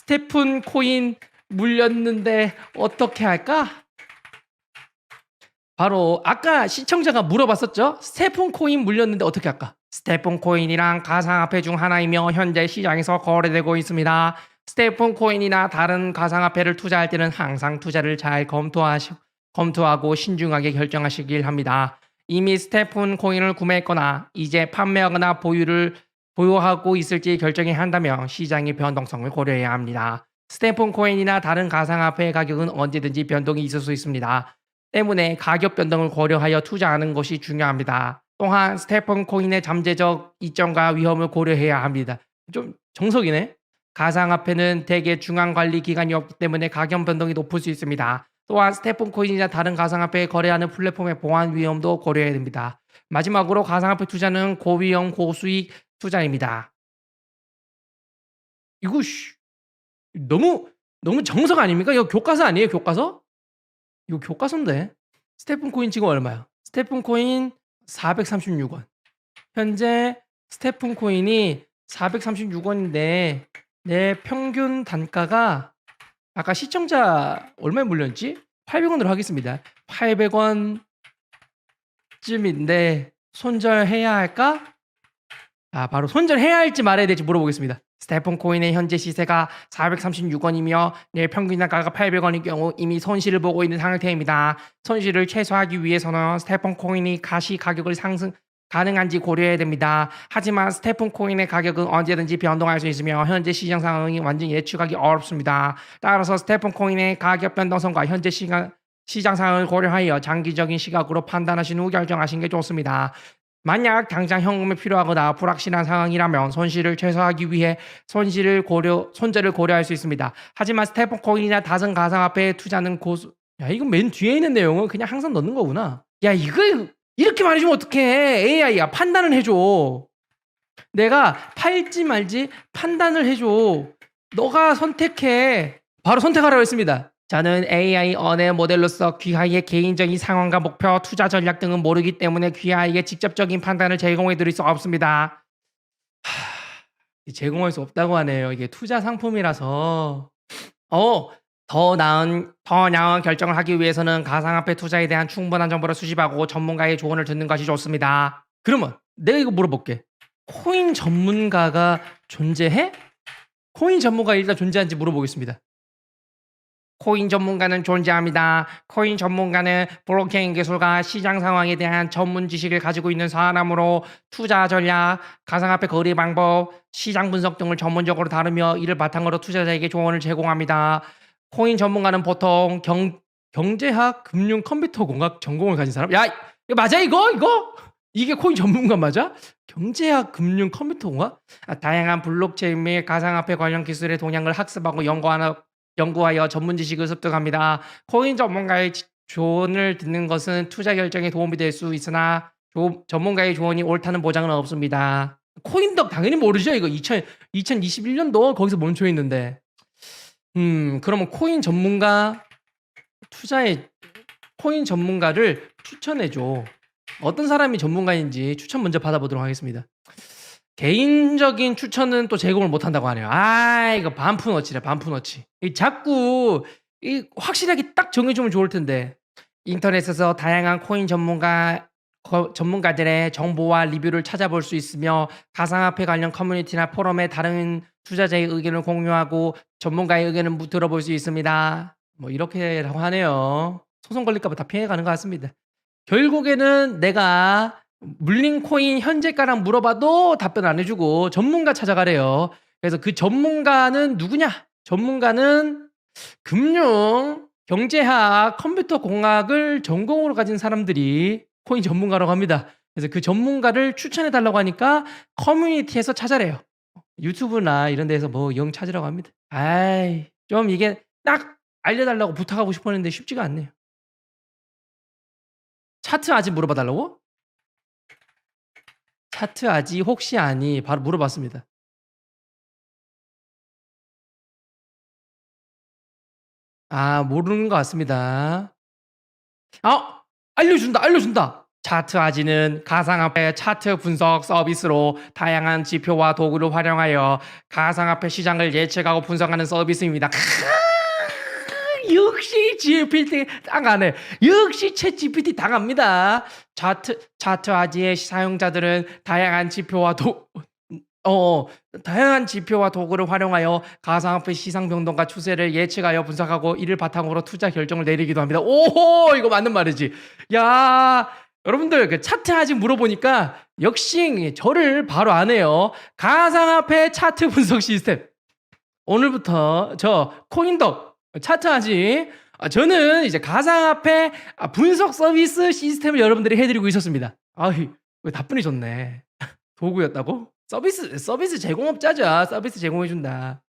스테픈 코인 물렸는데 어떻게 할까? 바로 아까 시청자가 물어봤었죠. 스테픈 코인 물렸는데 어떻게 할까? 스테픈 코인이랑 가상화폐 중 하나이며 현재 시장에서 거래되고 있습니다. 스테픈 코인이나 다른 가상화폐를 투자할 때는 항상 투자를 잘 검토하시, 검토하고 신중하게 결정하시길 합니다. 이미 스테픈 코인을 구매했거나 이제 판매하거나 보유를 보유하고 있을지 결정해야 한다면 시장의 변동성을 고려해야 합니다. 스테픈 코인이나 다른 가상화폐의 가격은 언제든지 변동이 있을 수 있습니다. 때문에 가격 변동을 고려하여 투자하는 것이 중요합니다. 또한 스테픈 코인의 잠재적 이점과 위험을 고려해야 합니다. 좀 정석이네. 가상화폐는 대개 중앙 관리 기관이 없기 때문에 가격 변동이 높을 수 있습니다. 또한 스테픈 코인이나 다른 가상화폐에 거래하는 플랫폼의 보안 위험도 고려해야 됩니다. 마지막으로 가상화폐 투자는 고위험 고수익 투자입니다. 이거 씨, 너무 너무 정석 아닙니까? 이거 교과서 아니에요? 교과서? 이거 교과서인데. 스테픈 코인 지금 얼마야? 스테픈 코인 436원. 현재 스테픈 코인이 436원인데 내 평균 단가가 아까 시청자 얼마에 물렸지? 800원으로 하겠습니다. 800원 쯤인데 손절해야 할까? 아, 바로 손절해야 할지 말아야 될지 물어보겠습니다. 스테픈 코인의 현재 시세가 436원이며 내일 평균 단가가 800원일 경우 이미 손실을 보고 있는 상태입니다. 손실을 최소화하기 위해서는 스테픈 코인이 가시 가격을 상승 가능한지 고려해야 됩니다. 하지만 스테픈 코인의 가격은 언제든지 변동할 수 있으며 현재 시장 상황이 완전히 예측하기 어렵습니다. 따라서 스테픈 코인의 가격 변동성과 현재 시간 시장 상황을 고려하여 장기적인 시각으로 판단하신 후 결정하시는 게 좋습니다. 만약 당장 현금이 필요하거나 불확실한 상황이라면 손실을 최소화하기 위해 손실을 고려 손절을 고려할 수 있습니다. 하지만 스테픈 코인이나 다른 가상화폐에 투자는 고수 야 이건 맨 뒤에 있는 내용은 그냥 항상 넣는 거구나. 야 이걸 이렇게 말해주면 어떡해 AI야 판단을 해줘. 내가 팔지 말지 판단을 해줘. 너가 선택해. 바로 선택하라고 했습니다. 저는 AI 언어 모델로서 귀하의 개인적인 상황과 목표, 투자 전략 등은 모르기 때문에 귀하에게 직접적인 판단을 제공해 드릴 수 없습니다. 하, 제공할 수 없다고 하네요. 이게 투자 상품이라서. 어, 더 나은, 더 나은 결정을 하기 위해서는 가상화폐 투자에 대한 충분한 정보를 수집하고 전문가의 조언을 듣는 것이 좋습니다. 그러면 내가 이거 물어볼게. 코인 전문가가 존재해? 코인 전문가 일단 존재한지 물어보겠습니다. 코인 전문가는 존재합니다. 코인 전문가는 블록체인 기술과 시장 상황에 대한 전문 지식을 가지고 있는 사람으로 투자 전략, 가상화폐 거래 방법, 시장 분석 등을 전문적으로 다루며 이를 바탕으로 투자자에게 조언을 제공합니다. 코인 전문가는 보통 경, 경제학, 금융, 컴퓨터 공학 전공을 가진 사람. 야, 이거 맞아 이거? 이거? 이게 코인 전문가 맞아? 경제학, 금융, 컴퓨터 공학? 아, 다양한 블록체인 및 가상화폐 관련 기술의 동향을 학습하고 연구하는 연구하여 전문 지식을 습득합니다. 코인 전문가의 지- 조언을 듣는 것은 투자 결정에 도움이 될 수 있으나 조- 전문가의 조언이 옳다는 보장은 없습니다. 코인덕 당연히 모르죠. 이거 2000, 2021년도 거기서 멈춰 있는데. 음, 그러면 코인 전문가 투자의 코인 전문가를 추천해 줘. 어떤 사람이 전문가인지 추천 먼저 받아보도록 하겠습니다. 개인적인 추천은 또 제공을 못 한다고 하네요. 아, 이거 반푼어치래, 반푼어치. 이 자꾸 이 확실하게 딱 정해주면 좋을 텐데. 인터넷에서 다양한 코인 전문가 거- 전문가들의 정보와 리뷰를 찾아볼 수 있으며 가상화폐 관련 커뮤니티나 포럼에 다른 투자자의 의견을 공유하고 전문가의 의견을 무- 들어볼 수 있습니다. 뭐 이렇게라고 하네요. 소송 걸릴까봐 다 피해가는 것 같습니다. 결국에는 내가 물린 코인 현재가랑 물어봐도 답변 안 해주고 전문가 찾아가래요. 그래서 그 전문가는 누구냐? 전문가는 금융, 경제학, 컴퓨터 공학을 전공으로 가진 사람들이 코인 전문가라고 합니다. 그래서 그 전문가를 추천해 달라고 하니까 커뮤니티에서 찾아래요. 유튜브나 이런 데서 뭐 영 찾으라고 합니다. 아이, 좀 이게 딱 알려달라고 부탁하고 싶었는데 쉽지가 않네요. 차트 아직 물어봐 달라고? 차트 아지 혹시 아니 바로 물어봤습니다. 아 모르는 것 같습니다. 아 알려준다 알려준다. 차트 아지는 가상화폐 차트 분석 서비스로 다양한 지표와 도구를 활용하여 가상화폐 시장을 예측하고 분석하는 서비스입니다. 크으, 역시 GPT 당하네. 역시 챗 GPT 당합니다. 차트 차트 아지의 사용자들은 다양한 지표와 도 어, 다양한 지표와 도구를 활용하여 가상화폐 시장 변동과 추세를 예측하여 분석하고 이를 바탕으로 투자 결정을 내리기도 합니다. 오, 이거 맞는 말이지. 야, 여러분들 그 차트 아직 물어보니까 역시 저를 바로 아네요. 가상화폐 차트 분석 시스템. 오늘부터 저 코인덕 차트 아지 아, 저는 이제 가상화폐 아, 분석 서비스 시스템을 여러분들이 해드리고 있었습니다. 아이, 왜 답변이 좋네. 도구였다고? 서비스 서비스 제공업자죠. 서비스 제공해준다.